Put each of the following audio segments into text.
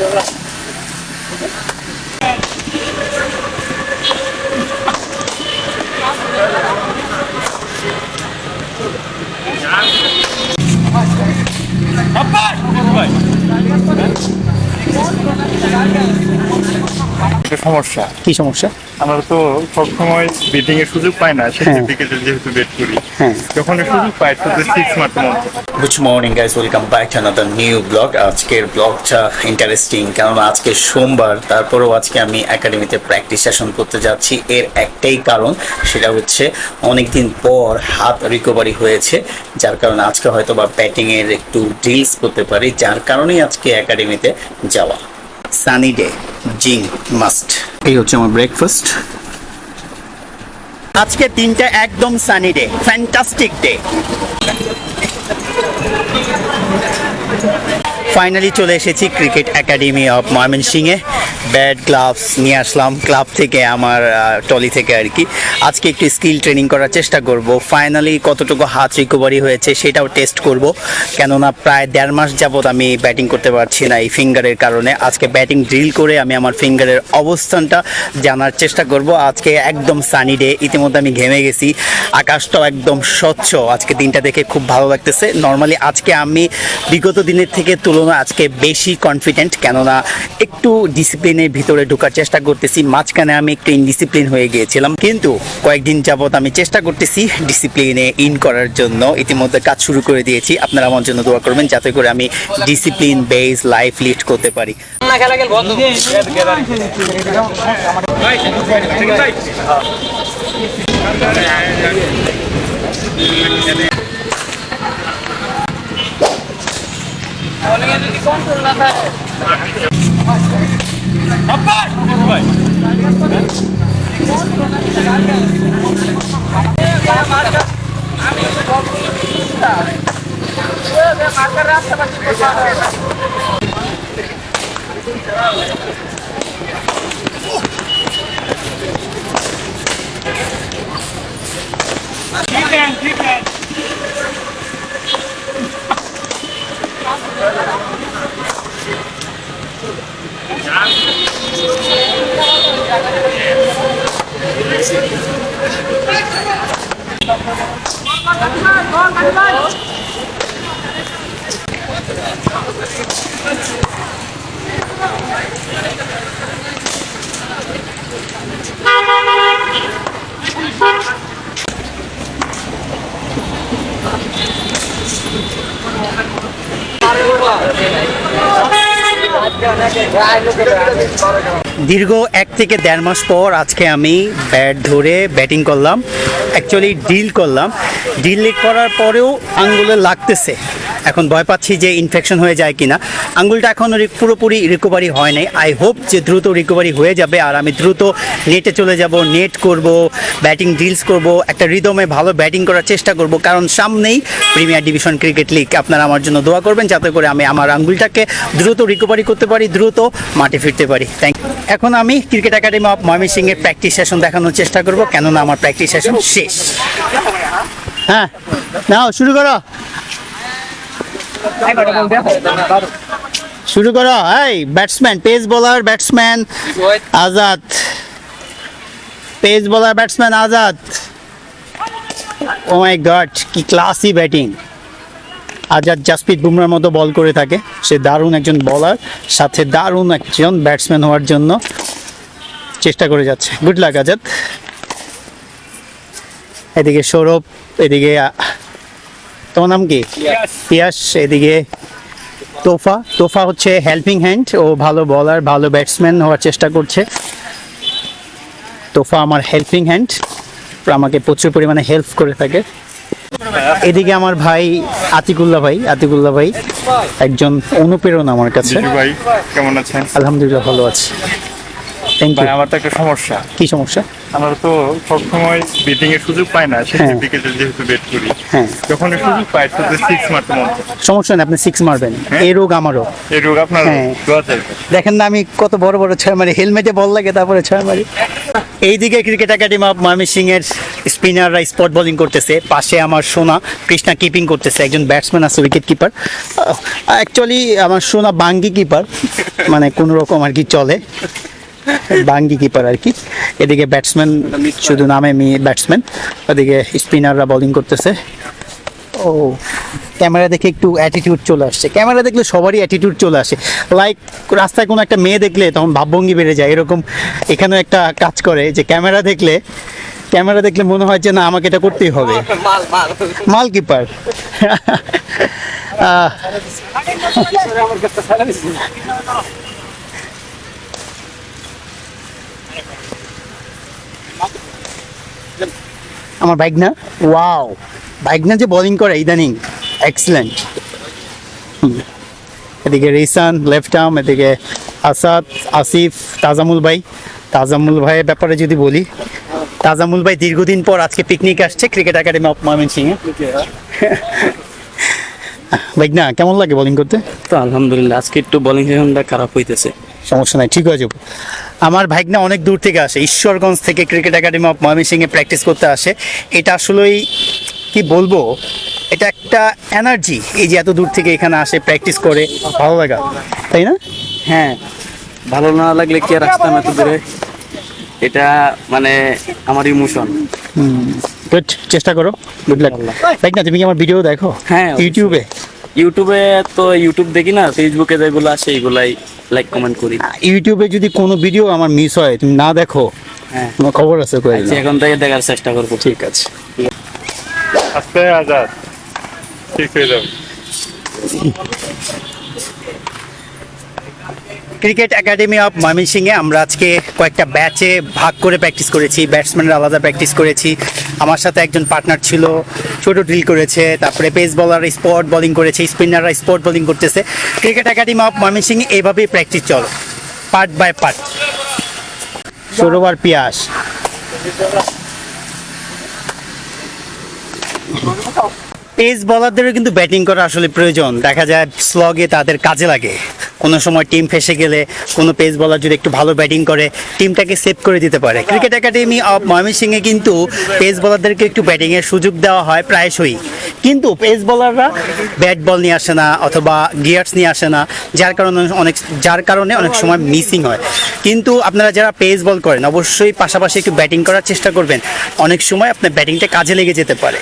একটা সমস্যা? কি সমস্যা? আমরা তো সবসময় বেটিং এর সুযোগ পাই না হ্যাঁ। যেহেতু বেট করি। হ্যাঁ। যখন সুযোগ পাই তো six good morning guys welcome back to another new blog আজকের ব্লগটা ইন্টারেস্টিং কারণ আজকে সোমবার তারপরেও আজকে আমি একাডেমিতে প্র্যাকটিস সেশন করতে যাচ্ছি। এর একটাই কারণ সেটা হচ্ছে অনেকদিন পর হাত রিকভারি হয়েছে যার কারণে আজকে হয়তো বা ব্যাটিংয়ের একটু ড্রিলস করতে পারি যার কারণেই আজকে একাডেমিতে যাওয়া। Sunny day zing must. এই হচ্ছে আমার ব্রেকফাস্ট আজকে দিনটা একদম sunny day fantastic day finally চলে এসেছি ক্রিকেট একাডেমি অফ ময়মনসিংহে ব্যাট, গ্লাভস নিয়ে আসলাম। ক্লাব থেকে, আমার টলি থেকে আর কি। আজকে একটু স্কিল ট্রেনিং করার চেষ্টা করব। ফাইনালি কতটুকু হাত রিকভারি হয়েছে সেটাও টেস্ট করব। কেননা প্রায় দেড় মাস যাবত আমি ব্যাটিং করতে পারছি না এই ফিঙ্গারের কারণে। আজকে ব্যাটিং ড্রিল করে আমি আমার ফিঙ্গারের অবস্থানটা জানার চেষ্টা করব। আজকে একদম সানি ডে ইতিমধ্যে আমি ঘেমে গেছি। আকাশটাও একদম স্বচ্ছ। আজকে দিনটা দেখে খুব ভালো লাগতেছে। নর্মালি আজকে আমি বিগত দিনের থেকে তুলনায় আজকে বেশি কনফিডেন্ট কেননা একটু ডিসিপ্লিনের ভিতরে ঢোকার চেষ্টা করতেছি, মাঝখানে আমি একটু ইনডিসিপ্লিন হয়ে গিয়েছিলাম। কিন্তু কয়েকদিন যাবৎ আমি চেষ্টা করতেছি ডিসিপ্লিনে ইন করার জন্য। ইতিমধ্যে কাজ শুরু করে দিয়েছি। আপনারা আমার জন্য দোয়া করবেন যাতে করে আমি ডিসিপ্লিন বেস লাইফ লিড করতে পারি। ठीक है ठीक है। Yeah. দীর্ঘ এক থেকে দেড় মাস পর আজকে আমি ব্যাট ধরে ব্যাটিং করলাম। অ্যাকচুয়ালি ডিল করলাম। ডিল করার পরেও আঙ্গুলে লাগতেছে। এখন ভয় পাচ্ছি যে ইনফেকশন হয়ে যায় কিনা। আঙ্গুলটা এখনও রি- পুরোপুরি রিকভারি হয় নাই। আই হোপ যে দ্রুত রিকভারি হয়ে যাবে আর আমি দ্রুত নেটে চলে যাব নেট করব ব্যাটিং ডিলস করব, একটা রিদমে ভালো ব্যাটিং করার চেষ্টা করব। কারণ সামনেই প্রিমিয়ার ডিভিশন ক্রিকেট লিগ আপনারা আমার জন্য দোয়া করবেন যাতে করে আমি আমার আঙ্গুলটাকে দ্রুত রিকভারি করতে পারি দ্রুত মাঠে ফিরতে পারি। থ্যাংক এখন আমি ক্রিকেট একাডেমি অফ ময়মনসিংহের প্র্যাকটিস সেশন দেখানোর চেষ্টা করব। কেননা আমার প্র্যাকটিস সেশন শেষ। হ্যাঁ নাও, শুরু করো। শুরু করো। এই batsman pace bowler batsman Azad. Pace bowler batsman Azad. Oh my god কি ক্লাসি ব্যাটিং আজাদ জাসপ্রীত বুমরার মতো বল করে থাকে। সে দারুণ একজন বলার সাথে দারুণ একজন ব্যাটসম্যান হওয়ার জন্য চেষ্টা করে যাচ্ছে। Good luck Azad. এদিকে সৌরভ এদিকে তোমার নাম কি? পিয়াস। এদিকে তোফা। তোফা হচ্ছে হেল্পিং হ্যান্ড ও ভালো বলার ভালো ব্যাটসম্যান হওয়ার চেষ্টা করছে। তোফা আমার হেল্পিং হ্যান্ড আমাকে প্রচুর পরিমাণে হেল্প করে থাকে। এদিকে আমার ভাই আতিকুল্লাহ ভাই আতিকুল্লাহ ভাই একজন অনুপ্রেরণা আমার কাছে। ভাই কেমন আছেন? আলহামদুলিল্লাহ ভালো আছি। থ্যাংক ইউ আমার তো একটা সমস্যা। কি সমস্যা? আমরা তো সবসময় বেটিং এর সুযোগ পাই না হ্যাঁ। যেহেতু বেট করি। হ্যাঁ। যখন সুযোগ পাই তো সিক্স মারতে মন সমস্যা নেই আপনি সিক্স মারবেন। হ্যাঁ। এই রোগ আমারও। এই রোগ আপনার। দোয়া চাইবে দেখেন না আমি কত বড় বড় ছয় মারি হেলমেটে বল লাগে তারপরে ছয় মারি। এইদিকে ক্রিকেট একাডেমি অফ ময়মনসিংহের স্পিনাররা স্পট বোলিং করতেছে, পাশে আমার সোনা, কৃষ্ণা কিপিং করতেছে, একজন ব্যাটসম্যান আছে উইকেট কিপার অ্যাকচুয়ালি আমার সোনা বাঙ্গি কিপার মানে কোনো রকম আর কি চলে। বাঙ্গি কিপার আর কি। এদিকে ব্যাটসম্যান শুধু নামে মি ব্যাটসম্যান ওদিকে স্পিনাররা বোলিং করতেছে। ও ক্যামেরা দেখে একটু অ্যাটিটিউড চলে আসছে। ক্যামেরা দেখলে সবারই অ্যাটিটিউড চলে আসে। লাইক রাস্তায় কোনো একটা মেয়ে দেখলে তখন ভাবভঙ্গি বেড়ে যায়। এরকম এখানেও একটা কাজ করে যে ক্যামেরা দেখলে ক্যামেরা দেখলে মনে হয় যে না আমাকে এটা করতেই হবে। মাল কিপার। আমার বাইক না? ওয়াও বাইক না যে বোলিং করে ইদানিং। এক্সেলেন্ট এদিকে রিসান লেফট আর্ম এদিকে আসাদ আসিফ তাজামুল ভাই। তাজামুল ভাইয়ের ব্যাপারে যদি বলি তাজামুল ভাই দীর্ঘদিন পর আজকে পিকনিক আসছে ক্রিকেট একাডেমি অফ ময়মনসিংহে। বাইক না কেমন লাগে বোলিং করতে? তো আলহামদুলিল্লাহ আজকে একটু বোলিং সেশনটা খারাপ হইতেছে। সমস্যা নাই ঠিক যাব আমার ভাইগনা অনেক দূর থেকে আসে ঈশ্বরগঞ্জ থেকে ক্রিকেট একাডেমি অফ ময়মনসিংহে প্র্যাকটিস করতে আসে। এটা আসলেই কি বলব এটা একটা এনার্জি এই যে এত দূর থেকে এখানে আসে প্র্যাকটিস করে ভালো লাগা তাই না? হ্যাঁ ভালো না লাগলে কি আর আসতাম এত দূরে? এটা মানে আমার ইমোশন গুড চেষ্টা করো। গুড লাক ভাই না তুমি কি আমার ভিডিও দেখো? হ্যাঁ, ইউটিউবে ইউটিউবে তো ইউটিউব দেখি না ফেসবুকে যেগুলো আসে এগুলাই লাইক কমেন্ট করি। ইউটিউবে যদি কোনো ভিডিও আমার মিস হয় তুমি না দেখো হ্যাঁ। খবর আছে করে আচ্ছা। এখন থেকে দেখার চেষ্টা করব। ঠিক আছে। আস্তে আজাদ। ঠিক হয়ে যাবে ক্রিকেট একাডেমি অফ ময়মনসিংহে আমরা আজকে কয়েকটা ব্যাচে ভাগ করে প্র্যাকটিস করেছি ব্যাটসম্যানরা আলাদা প্র্যাকটিস করেছি। আমার সাথে একজন পার্টনার ছিল, ছোট ড্রিল করেছে, তারপরে পেস বলার স্পট বলিং করেছে স্পিনাররা স্পট বোলিং করতেছে। ক্রিকেট একাডেমি অফ ময়মনসিংহে এইভাবেই প্র্যাকটিস চলো part by part Sarowar Pias. Pace বলারদেরও কিন্তু ব্যাটিং করা আসলে প্রয়োজন। দেখা যায় স্লগে তাদের কাজে লাগে। কোনো সময় টিম ফেসে গেলে কোনো পেস বলার যদি একটু ভালো ব্যাটিং করে টিমটাকে সেভ করে দিতে পারে। ক্রিকেট একাডেমি অফ ময়মনসিংহে কিন্তু পেস বলারদেরকে একটু ব্যাটিংয়ের সুযোগ দেওয়া হয় প্রায়শই। কিন্তু পেস বলাররা ব্যাট বল নিয়ে আসে না অথবা গিয়ার্স নিয়ে আসে না, যার কারণে অনেক, যার কারণে অনেক সময় মিসিং হয়। কিন্তু আপনারা যারা পেস বল করেন, অবশ্যই পাশাপাশি একটু ব্যাটিং করার চেষ্টা করবেন। অনেক সময় আপনার ব্যাটিংটা কাজে লেগে যেতে পারে।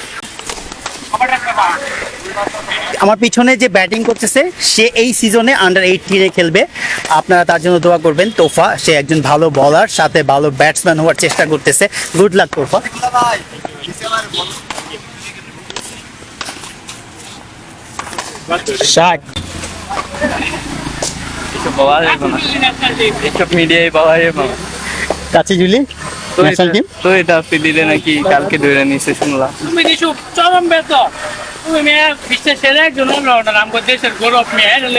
আমার পিছনে যে ব্যাটিং করতেছে সে এই সিজনে আন্ডার এইটিনে খেলবে। আপনারা তার জন্য দোয়া করবেন তোফা সে একজন ভালো বলার সাথে ভালো ব্যাটসম্যান হওয়ার চেষ্টা করতেছে। গুড লাক তোফা। ষাট। কিছু জুলি তো এটা- তো এটা আপনি দিলে নাকি কালকে ধরে নিছে শুনলাম তুমি কিছু চরম বেত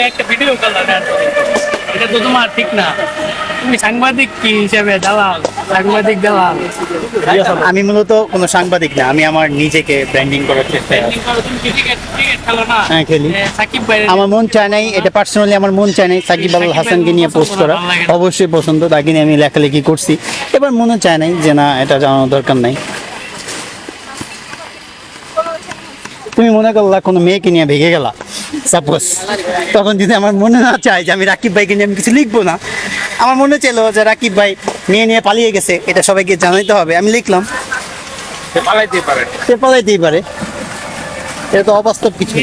একটা ভিডিও করলাম এটা তো তোমার ঠিক না। তুমি সাংবাদিক কি হিসেবে দালাল? সাংবাদিক দালাল? আমি মূলত কোনো সাংবাদিক না আমি আমার নিজেকে ব্র্যান্ডিং করার চেষ্টা হ্যাঁ, খেলি। সাকিব ভাই আমার মন চায় নাই এটা পার্সোনালি আমার মন চায় নাই সাকিব আল হাসানকে নিয়ে পোস্ট করা। অবশ্যই পছন্দ তাকে নিয়ে আমি লেখালেখি করছি। এবার মনে চায় নাই যে না এটা জানানোর দরকার নাই। তুমি মনে করলা কোনো মেয়েকে নিয়ে ভেঙে গেলা সাপোজ তখন যদি আমার মনে না চায় যে আমি রাকিব ভাইকে নিয়ে আমি কিছু লিখব না আমার মনে চাইলো যে রাকিব ভাই মেয়ে নিয়ে পালিয়ে গেছে এটা সবাইকে জানাইতে হবে। আমি লিখলাম। পারে। সে পালাইতেই পারে। এটা তো অবাস্তব কিছু।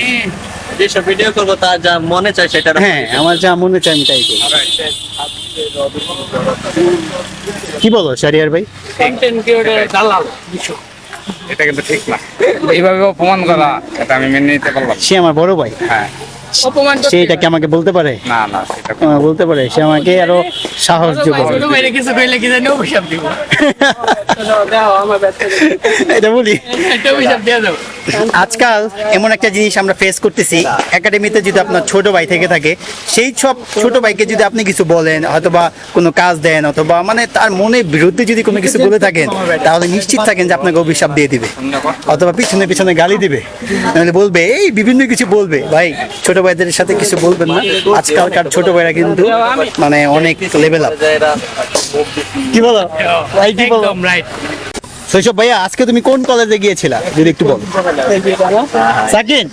যেসব ভিডিও করব তার যা মনে সেটা হ্যাঁ আমার যা মনে আমি তাই করি। কি বলো শারিয়ার ভাই? কন্টেন্ট ক্রিয়েটর দালাল কিছু। এটা কিন্তু ঠিক না। এইভাবে অপমান করা এটা আমি মেনে নিতে পারলাম সে আমার বড় ভাই। হ্যাঁ। সে এটা কি আমাকে বলতে পারে? না না বলতে পারে। সে আমাকে আরও সাহস কিছু কইলে কি জানি অভিশাপ দিব। এটা বলি? দাও আজকাল এমন একটা জিনিস আমরা ফেস করতেছি। একাডেমিতে যদি আপনার ছোট ভাই থেকে থাকে সেই সব ছোট ভাইকে যদি আপনি কিছু বলেন অথবা কোনো কাজ দেন অথবা মানে তার মনে বিরুদ্ধে যদি কোনো কিছু বলে থাকেন তাহলে নিশ্চিত থাকেন যে আপনাকে অভিশাপ দিয়ে দিবে। অথবা পিছনে পিছনে গালি দিবে। নাহলে বলবে এই বিভিন্ন কিছু বলবে। ভাই ছোট ভাইদের সাথে কিছু বলবেন না। আজকালকার ছোট ভাইরা কিন্তু মানে অনেক লেভেল আপ কি বলো? ভাই কি বলো? একদম রাইট শৈশব ভাইয়া আজকে তুমি কোন কলেজে গিয়েছিলা? যদি একটু বল। সাকিন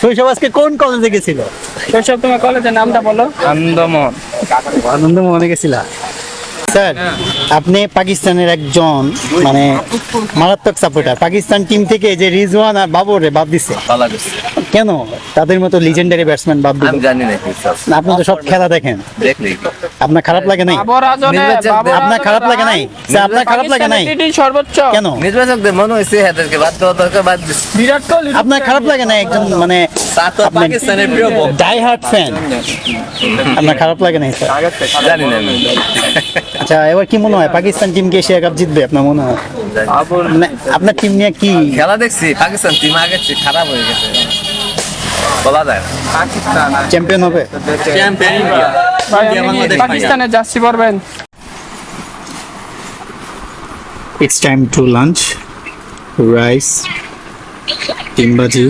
শৈশব আজকে কোন কলেজে গেছিল? শৈশব তোমার কলেজের নামটা বলো। আনন্দমন আনন্দ মনে গেছিলা? স্যার আপনি পাকিস্তানের একজন মানে মারাত্মক সাপোর্টার পাকিস্তান টিম থেকে যে রিজওয়ান আর বাবর বাদ দিছে। কেন? তাদের মতো লিজেন্ডারি ব্যাটসম্যান বাদ দিল। আমি জানি না আপনি তো সব খেলা দেখেন। দেখলি আপনার খারাপ লাগে নাই? আপনার খারাপ লাগে নাই? আপনার খারাপ লাগে নাই? সর্বোচ্চ। কেন? নির্বাচকদের মনে হয়েছে এদেরকে বাদ দেওয়া দরকার বাদ বিরাট কোহলি আপনার খারাপ লাগে না একজন মানে পাকিস্তানের প্রিয় ডাই হার্ট ফ্যান। আপনার খারাপ লাগে নাই স্যার? জানি না আচ্ছা এবার কি মনে হয়? পাকিস্তান টিম কে এশিয়া কাপ জিতবে আপনার মনে হয়? মানে আপনার টিম নিয়ে কি খেলা দেখছি পাকিস্তান টিম আগে খারাপ হয়ে গেছে। বলা যায় না। পাকিস্তান চ্যাম্পিয়ন হবে। চ্যাম্পিয়ন ইন্ডিয়া পাকিস্তানের জার্সি পরবেন। It's time to lunch rice ডিমবাজি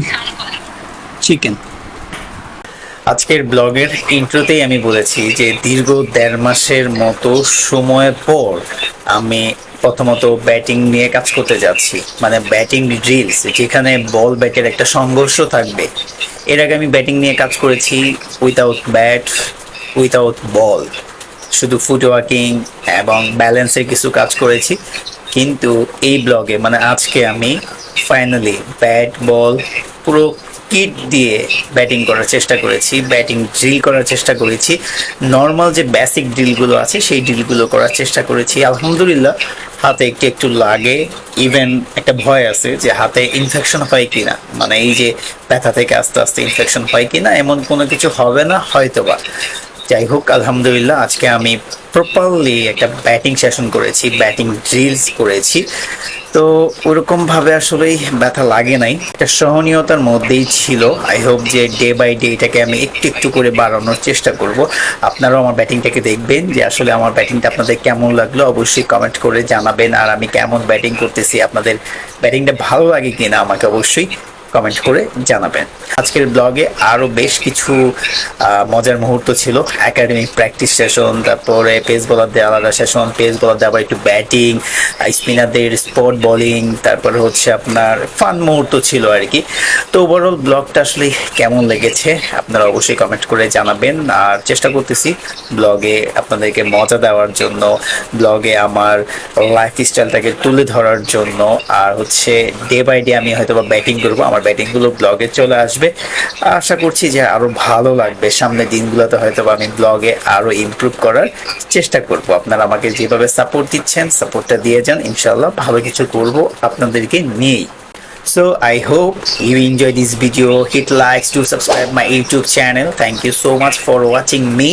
chicken আজকের ব্লগের ইন্ট্রোতেই আমি বলেছি যে দীর্ঘ দেড় মাসের মতো সময় পর আমি প্রথমত ব্যাটিং নিয়ে কাজ করতে যাচ্ছি। মানে ব্যাটিং ড্রিলস যেখানে বল ব্যাটের একটা সংঘর্ষ থাকবে। এর আগে আমি ব্যাটিং নিয়ে কাজ করেছি উইথাউট ব্যাট উইথাউট বল শুধু ফুটওয়ার্কিং এবং ব্যালেন্সের কিছু কাজ করেছি। কিন্তু এই ব্লগে মানে আজকে আমি ফাইনালি ব্যাট বল পুরো কিট দিয়ে ব্যাটিং করার চেষ্টা করেছি ব্যাটিং ড্রিল করার চেষ্টা করেছি। নর্মাল যে বেসিক ড্রিলগুলো আছে, সেই ড্রিলগুলো করার চেষ্টা করেছি। আলহামদুলিল্লাহ, হাতে একটু একটু লাগে। ইভেন একটা ভয় আছে যে হাতে ইনফেকশন হয় কিনা। মানে এই যে ব্যথা থেকে আস্তে আস্তে ইনফেকশন হয় কি না এমন কোনো কিছু হবে না, হয়তোবা। যাই হোক আলহামদুলিল্লাহ, আজকে আমি প্রপারলি একটা ব্যাটিং সেশন করেছি ব্যাটিং ড্রিলস করেছি। তো ওরকমভাবে আসলেই ব্যথা লাগে নাই। এটা সহনীয়তার মধ্যেই ছিল। আই হোপ যে ডে বাই ডে এটাকে আমি একটু একটু করে বাড়ানোর চেষ্টা করব। আপনারাও আমার ব্যাটিংটাকে দেখবেন যে আসলে আমার ব্যাটিংটা আপনাদের কেমন লাগল, অবশ্যই কমেন্ট করে জানাবেন। আর আমি কেমন ব্যাটিং করতেছি, আপনাদের ব্যাটিংটা ভালো লাগে কিনা আমাকে অবশ্যই কমেন্ট করে জানাবেন। আজকের ব্লগে আরও বেশ কিছু মজার মুহূর্ত ছিল। একাডেমিক প্র্যাকটিস সেশন তারপরে পেস বলারদের আলাদা সেশন পেস বলারদের আবার একটু ব্যাটিং স্পিনারদের স্পট বোলিং তারপরে হচ্ছে আপনার ফান মুহূর্ত ছিল আর কি। তো ওভারঅল ব্লগটা আসলে কেমন লেগেছে আপনারা অবশ্যই কমেন্ট করে জানাবেন। আর চেষ্টা করতেছি ব্লগে আপনাদেরকে মজা দেওয়ার জন্য, ব্লগে আমার লাইফ স্টাইলটাকে তুলে ধরার জন্য। আর হচ্ছে ডে বাই ডে আমি হয়তো বা ব্যাটিং করব, আমার ব্যাটিংগুলো ব্লগে চলে আসবে। আশা করছি যে আরও ভালো লাগবে। সামনের দিনগুলোতে হয়তো আমি ব্লগে আরও ইমপ্রুভ করার চেষ্টা করব। আপনারা আমাকে যেভাবে সাপোর্ট দিচ্ছেন সাপোর্টটা দিয়ে যান ইনশাল্লাহ ভালো কিছু করব আপনাদেরকে নিয়েই। So, I hope you enjoy this video. Hit likes to subscribe my YouTube channel. Thank you so much for watching me.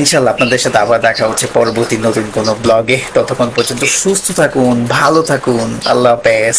ইনশাল্লাহ আপনাদের সাথে আবার দেখা হচ্ছে পরবর্তী নতুন কোনো ব্লগে ততক্ষণ পর্যন্ত সুস্থ থাকুন, ভালো থাকুন। আল্লাহ হাফেজ।